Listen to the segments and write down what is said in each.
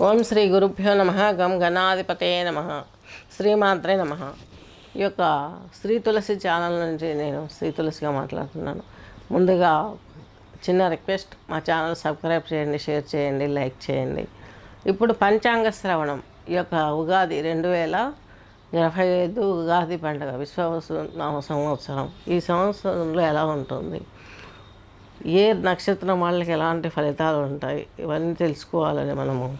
ఓం శ్రీ గురుభ్యో నమ గం గణాధిపతే నమ శ్రీమాత్రే నమ. ఈ యొక్క శ్రీ తులసి ఛానల్ నుంచి నేను శ్రీ తులసిగా మాట్లాడుతున్నాను. ముందుగా చిన్న రిక్వెస్ట్ మా ఛానల్ సబ్స్క్రైబ్ చేయండి షేర్ చేయండి లైక్ చేయండి. ఇప్పుడు పంచాంగ శ్రవణం. ఈ యొక్క ఉగాది రెండు వేల ఇరవై ఐదు ఉగాది పండుగ విశ్వవసు నామ సంవత్సరం. ఈ సంవత్సరంలో ఎలా ఉంటుంది? ఏ నక్షత్రం వాళ్ళకి ఎలాంటి ఫలితాలు ఉంటాయి ఇవన్నీ తెలుసుకోవాలని మనము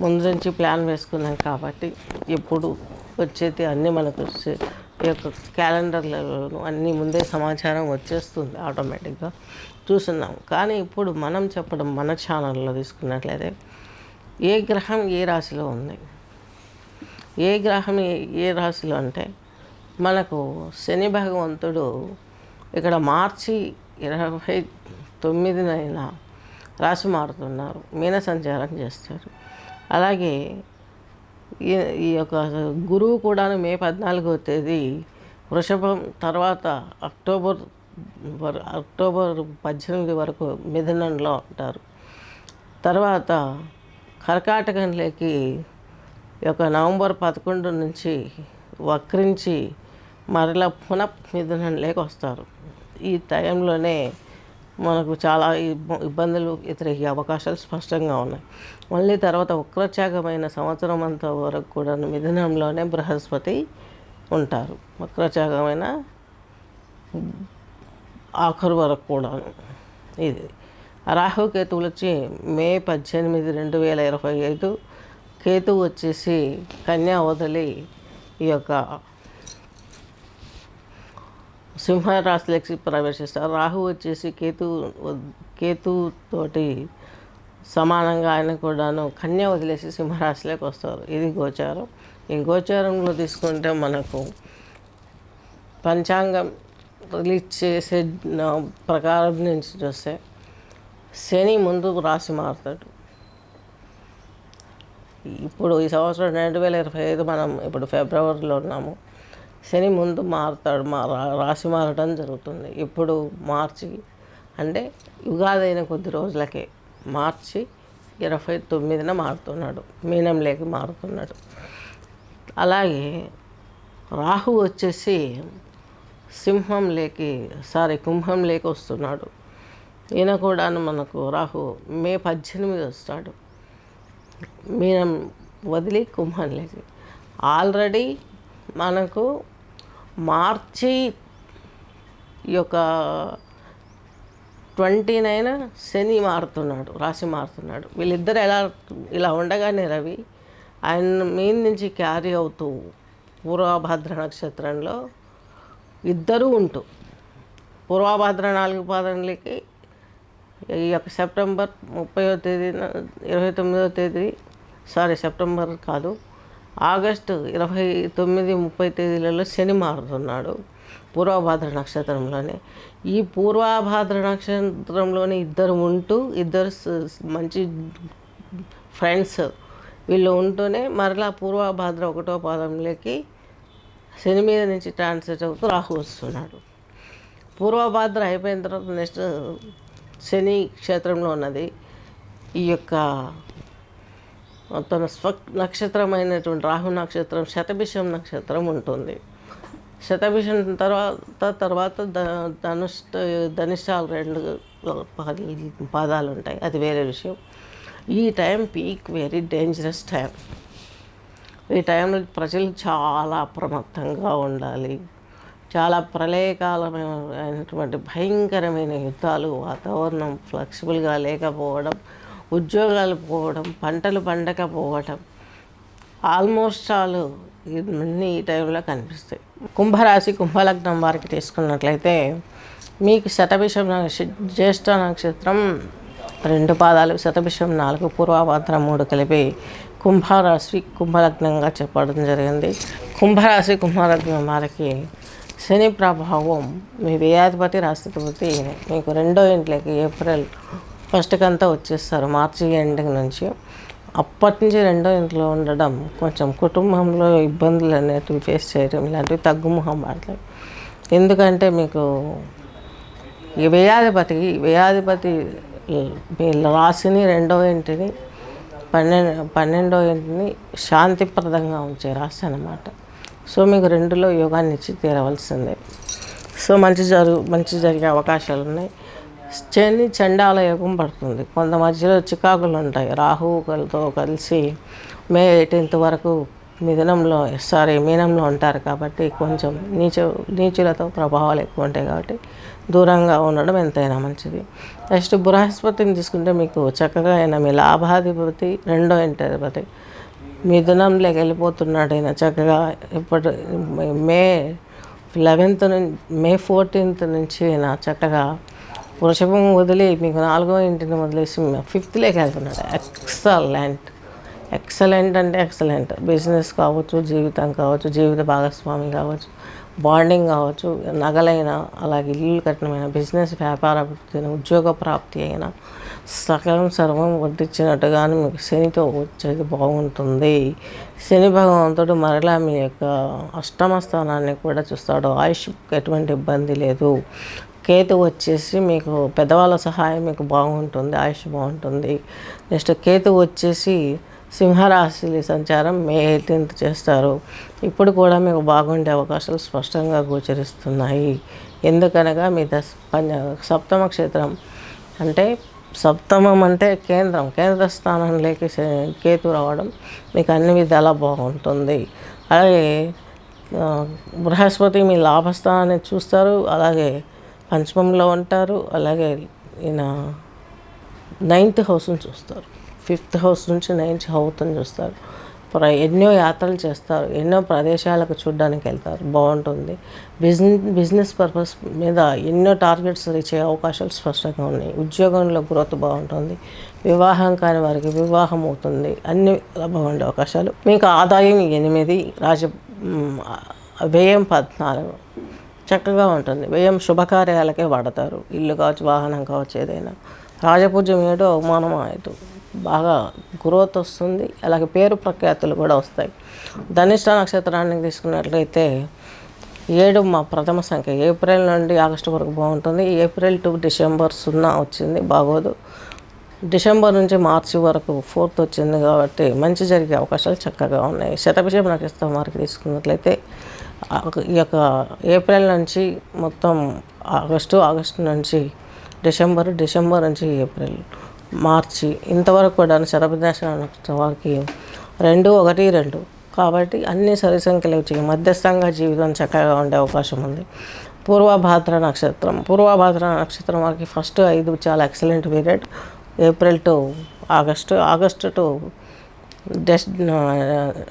ముందు నుంచి ప్లాన్ వేసుకున్నాం కాబట్టి ఎప్పుడు వచ్చేది అన్నీ మనకు ఈ యొక్క క్యాలెండర్లలో అన్నీ ముందే సమాచారం వచ్చేస్తుంది ఆటోమేటిక్గా చూస్తున్నాం. కానీ ఇప్పుడు మనం చెప్పడం మన ఛానల్లో తీసుకున్నట్లయితే ఏ గ్రహం ఏ రాశిలో ఉంది? ఏ గ్రహం ఏ రాశిలో అంటే మనకు శని భగవంతుడు ఇక్కడ మార్చి ఇరవై తొమ్మిదినైన రాశి మారుతున్నారు. మీన సంచారం చేస్తారు. అలాగే ఈ ఈ యొక్క గురువు కూడా మే పద్నాలుగో తేదీ వృషభం తర్వాత అక్టోబర్ అక్టోబర్ పద్దెనిమిది వరకు మిథునంలో ఉంటారు. తర్వాత కర్కాటకంలోకి యొక్క నవంబర్ పదకొండు నుంచి వక్రించి మరలా పునః మిథునంలోకి వస్తారు. ఈ టైంలోనే మనకు చాలా ఇబ్బ- ఇబ్బందులు ఎదురయ్యే అవకాశాలు స్పష్టంగా ఉన్నాయి. మళ్ళీ తర్వాత వక్రచాగమైన సంవత్సరం అంతా వరకు కూడా మిథునంలోనే బృహస్పతి ఉంటారు. వక్రచాగమైన ఆఖరు వరకు కూడాను ఇది. రాహుకేతువులు వచ్చి మే పద్దెనిమిది రెండు వేల ఇరవై ఐదు కేతువు వచ్చేసి కన్యా వదిలి ఈ యొక్క సింహరాశిలోకి ప్రవేశిస్తారు. రాహు వచ్చేసి కేతు కేతుతోటి సమానంగా ఆయన కూడాను కన్య వదిలేసి సింహరాశిలోకి వస్తారు. ఇది గోచారం. ఈ గోచారంలో తీసుకుంటే మనకు పంచాంగం రిలీజ్ చేసే ప్రకారం నుంచి చూస్తే శని ముందు రాశి మారుతాడు. ఇప్పుడు ఈ సంవత్సరం రెండు వేల ఇరవై ఐదు మనం ఇప్పుడు ఫిబ్రవరిలో ఉన్నాము. శని ముందు మారుతాడు మా రా- రాశి మారడం జరుగుతుంది. ఇప్పుడు మార్చి అంటే యుగాది అయిన కొద్ది రోజులకే. మార్చి ఇరవై తొమ్మిదిన మారుతున్నాడు మీనంలోకి మారుతున్నాడు. అలాగే రాహు వచ్చేసి సింహం లేకి సారీ కుంభం లేకి వస్తున్నాడు. ఈయన కూడా మనకు రాహు మే పద్దెనిమిది వస్తాడు. మీనం వదిలి కుంభం లేకి ఆల్రెడీ మనకు మార్చి ఈ యొక్క ట్వంటీ నైన్ శని మారుతున్నాడు రాశి మారుతున్నాడు. వీళ్ళిద్దరు ఎలా ఇలా ఉండగానే రవి ఆయన మీన్ నుంచి క్యారీ అవుతూ పూర్వభద్ర నక్షత్రంలో ఇద్దరూ ఉంటూ పూర్వభద్ర నాలుగు పాదనలకి ఈ యొక్క సెప్టెంబర్ ముప్పైవ తేదీన ఇరవై తొమ్మిదవ తేదీ సారీ సెప్టెంబర్ కాదు ఆగస్టు ఇరవై తొమ్మిది ముప్పై తేదీలలో శని మారుతున్నాడు పూర్వభాద్ర నక్షత్రంలోనే. ఈ పూర్వభాద్ర నక్షత్రంలోనే ఇద్దరు ఉంటూ ఇద్దరు మంచి ఫ్రెండ్స్ వీళ్ళు ఉంటూనే మరలా పూర్వభాద్ర ఒకటో పాదంలోకి శని మీద నుంచి ట్రాన్స్లేట్ అవుతూ రాహు వస్తున్నాడు. పూర్వభాద్ర అయిపోయిన తర్వాత నెక్స్ట్ శని క్షేత్రంలో ఉన్నది. ఈ యొక్క తన స్వ నక్షత్రమైనటువంటి రాహు నక్షత్రం శతభిషం నక్షత్రం ఉంటుంది. శతభిషం తర్వాత తర్వాత ద ధనుష్ ధనిష్టాలు రెండు పాదాలు ఉంటాయి. అది వేరే విషయం. ఈ time peak very dangerous time. ఈ టైంలో ప్రజలు చాలా అప్రమత్తంగా ఉండాలి. చాలా ప్రళయకాలమైనటువంటి భయంకరమైన యుద్ధాలు వాతావరణం ఫ్లెక్సిబుల్గా లేకపోవడం ఉద్యోగాలు పోవడం పంటలు పండకపోవడం ఆల్మోస్ట్ ఆల్ ఇవన్నీ ఈ టైంలో కనిపిస్తాయి. కుంభరాశి కుంభలగ్నం వారికి తీసుకున్నట్లయితే మీకు శతభిషం నక్ష- జ్యేష్ఠ నక్షత్రం రెండు పాదాలు శతభిషం నాలుగు పూర్వభాద్ర మూడు కలిపి కుంభరాశి కుంభలగ్నంగా చెప్పడం జరిగింది. కుంభరాశి కుంభలగ్నం వారికి శని ప్రభావం మీ వ్యయాధిపతి రాష్ట్రపతి మీకు రెండో ఇంట్లోకి ఏప్రిల్ ఫస్ట్కి అంతా వచ్చేస్తారు. మార్చి ఎండింగ్ నుంచి అప్పటి నుంచి రెండో ఇంట్లో ఉండడం కొంచెం కుటుంబంలో ఇబ్బందులు అనేటివి ఫేస్ చేయడం ఇలాంటివి తగ్గుముఖం పడతాయి ఎందుకంటే మీకు ఈ వ్యయాధిపతి వేయాధిపతి మీ రాశిని రెండో ఇంటిని పన్నెండు పన్నెండో ఇంటిని శాంతిప్రదంగా ఉంచే రాశి అన్నమాట. సో మీకు రెండులో యోగాన్ని ఇచ్చి తీరవలసిందే. సో మంచి జరుగు మంచి జరిగే అవకాశాలు ఉన్నాయి శని చండాల యోగం పడుతుంది. కొంత మధ్యలో చికాకులు ఉంటాయి. రాహువులతో కలిసి మే ఎయిటీన్త్ వరకు మిథునంలో సారీ మీనంలో ఉంటారు కాబట్టి కొంచెం నీచ నీచులతో ప్రభావాలు ఎక్కువ ఉంటాయి కాబట్టి దూరంగా ఉండడం ఎంతైనా మంచిది. నెక్స్ట్ బృహస్పతిని తీసుకుంటే మీకు చక్కగా అయినా మీ లాభాధిపతి రెండో ఇంటి మిథునంలోకి వెళ్ళిపోతున్నాడు అయినా చక్కగా ఇప్పటి మే లెవెన్త్ నుంచి మే ఫోర్టీన్త్ నుంచి అయినా చక్కగా వృషభం వదిలి మీకు నాలుగో ఇంటిని వదిలేసి ఫిఫ్త్లోకి వెళ్తున్నాడు. ఎక్సలెంట్. ఎక్సలెంట్ అంటే ఎక్సలెంట్. బిజినెస్ కావచ్చు జీవితం కావచ్చు జీవిత భాగస్వామి కావచ్చు బాండింగ్ కావచ్చు నగలైన అలాగే ఇల్లు కట్టినమైన బిజినెస్ వ్యాపార అభివృద్ధి అయిన ఉద్యోగ ప్రాప్తి అయినా సకలం సర్వం వడ్డించినట్టుగానే మీకు శనితో వచ్చేది బాగుంటుంది. శని భగవంతుడు మరలా మీ యొక్క అష్టమ స్థానాన్ని కూడా చూస్తాడు. ఆయుష్కి ఎటువంటి ఇబ్బంది లేదు. కేతు వచ్చేసి మీకు పెద్దవాళ్ళ సహాయం మీకు బాగుంటుంది ఆయుష్ బాగుంటుంది. నెక్స్ట్ కేతు వచ్చేసి సింహరాశి సంచారం మే ఎయిటీన్త్ చేస్తారు. ఇప్పుడు కూడా మీకు బాగుండే అవకాశాలు స్పష్టంగా గోచరిస్తున్నాయి. ఎందుకనగా మీ దశ పంచ సప్తమ క్షేత్రం అంటే సప్తమం అంటే కేంద్రం కేంద్ర స్థానంలోకి శ- కేతు రావడం మీకు అన్ని విధాలా బాగుంటుంది. అలాగే బృహస్పతి మీ లాభస్థానాన్ని చూస్తారు. అలాగే పంచమంలో ఉంటారు అలాగే ఈయన నైన్త్ హౌస్ని చూస్తారు ఫిఫ్త్ హౌస్ నుంచి నైన్త్ హౌస్ని చూస్తారు. ప్ర- ఎన్నో యాత్రలు చేస్తారు ఎన్నో ప్రదేశాలకు చూడడానికి వెళ్తారు బాగుంటుంది. బిజినెస్ బిజినెస్ పర్పస్ మీద ఎన్నో టార్గెట్స్ రీచ్ అయ్యే అవకాశాలు స్పష్టంగా ఉన్నాయి. ఉద్యోగంలో గ్రోత్ బాగుంటుంది వివాహం కాని వారికి వివాహం అవుతుంది అన్ని బాగుండే అవకాశాలు. మీకు ఆదాయం ఎనిమిది రాజ వ్యయం పద్నాలుగు. చక్కగా ఉంటుంది. వ్యయం శుభకార్యాలకే వాడతారు. ఇల్లు కావచ్చు వాహనం కావచ్చు ఏదైనా. రాజపూజ్యం ఏడు అవమానం అవుతూ బాగా గ్రోత్ వస్తుంది. అలాగే పేరు ప్రఖ్యాతులు కూడా వస్తాయి. ధనిష్ట నక్షత్రాన్ని తీసుకున్నట్లయితే ఏడు మా ప్రథమ సంఖ్య. ఏప్రిల్ నుండి ఆగస్టు వరకు బాగుంటుంది. ఏప్రిల్ టు డిసెంబర్ సున్నా వచ్చింది. బాగోదు. డిసెంబర్ నుంచి మార్చి వరకు ఫోర్త్ వచ్చింది కాబట్టి మంచి జరిగే అవకాశాలు చక్కగా ఉన్నాయి. శతభిషేక నక్షత్రం వారికి తీసుకున్నట్లయితే ఈ యొక్క ఏప్రిల్ నుంచి మొత్తం ఆగస్టు ఆగస్టు నుంచి డిసెంబర్ డిసెంబర్ నుంచి ఏప్రిల్ మార్చి ఇంతవరకు కూడా శతభిషేక వారికి రెండు ఒకటి రెండు. కాబట్టి అన్ని సరి సంఖ్యలు వచ్చి మధ్యస్థంగా జీవితం చక్కగా ఉండే అవకాశం ఉంది. పూర్వభాద్ర నక్షత్రం. పూర్వభాద్ర నక్షత్రం వారికి ఫస్ట్ ఐదు చాలా excellent period April to August August to Dec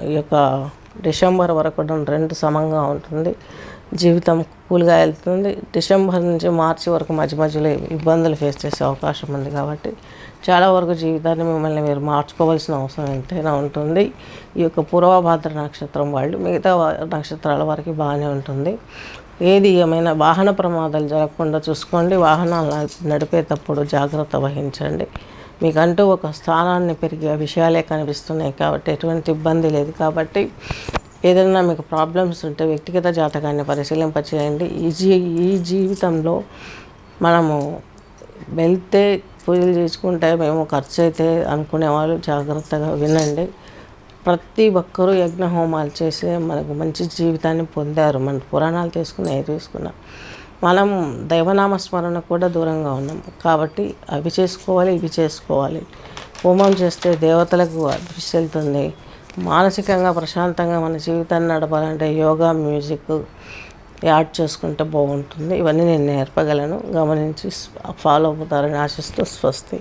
యొక్క డిసెంబర్ వరకు రెండు సమంగా ఉంటుంది. జీవితం కూల్గా వెళ్తుంది. డిసెంబర్ నుంచి మార్చి వరకు మధ్య మధ్యలో ఇబ్బందులు ఫేస్ చేసే అవకాశం ఉంది కాబట్టి చాలా వరకు జీవితాన్ని మిమ్మల్ని మీరు మార్చుకోవాల్సిన అవసరం ఎంతైనా ఉంటుంది. ఈ యొక్క పూర్వభాద్ర నక్షత్రం వాళ్ళు మిగతా నక్షత్రాల వారికి బాగానే ఉంటుంది. ఏది ఏమైనా వాహన ప్రమాదాలు జరగకుండా చూసుకోండి. వాహనాలు నడిపేటప్పుడు జాగ్రత్త వహించండి. మీకంటూ ఒక స్థానాన్ని పెరిగే విషయాలే కనిపిస్తున్నాయి కాబట్టి ఎటువంటి ఇబ్బంది లేదు కాబట్టి ఏదైనా మీకు ప్రాబ్లమ్స్ ఉంటే వ్యక్తిగత జాతకాన్ని పరిశీలింపచేయండి. ఈ జీ ఈ జీవితంలో మనము వెళ్తే పూజలు చేసుకుంటే మేము ఖర్చు అయితే అనుకునే వాళ్ళు జాగ్రత్తగా వినండి. ప్రతి ఒక్కరూ యజ్ఞ హోమాలు చేసి మనకు మంచి జీవితాన్ని పొందారు. మన పురాణాలు తీసుకుని ఏ తీసుకున్నా మనం దైవనామ స్మరణ కూడా దూరంగా ఉన్నాం. కాబట్టి అవి చేసుకోవాలి ఇవి చేసుకోవాలి. హోమం చేస్తే దేవతలకు దృష్టి వెళ్తుంది మానసికంగా ప్రశాంతంగా మన జీవితాన్ని నడపాలంటే యోగా మ్యూజిక్ యాడ్ చేసుకుంటే బాగుంటుంది. ఇవన్నీ నేను నేర్పగలను. గమనించి ఫాలో అవుతారని ఆశిస్తూ స్వస్తి.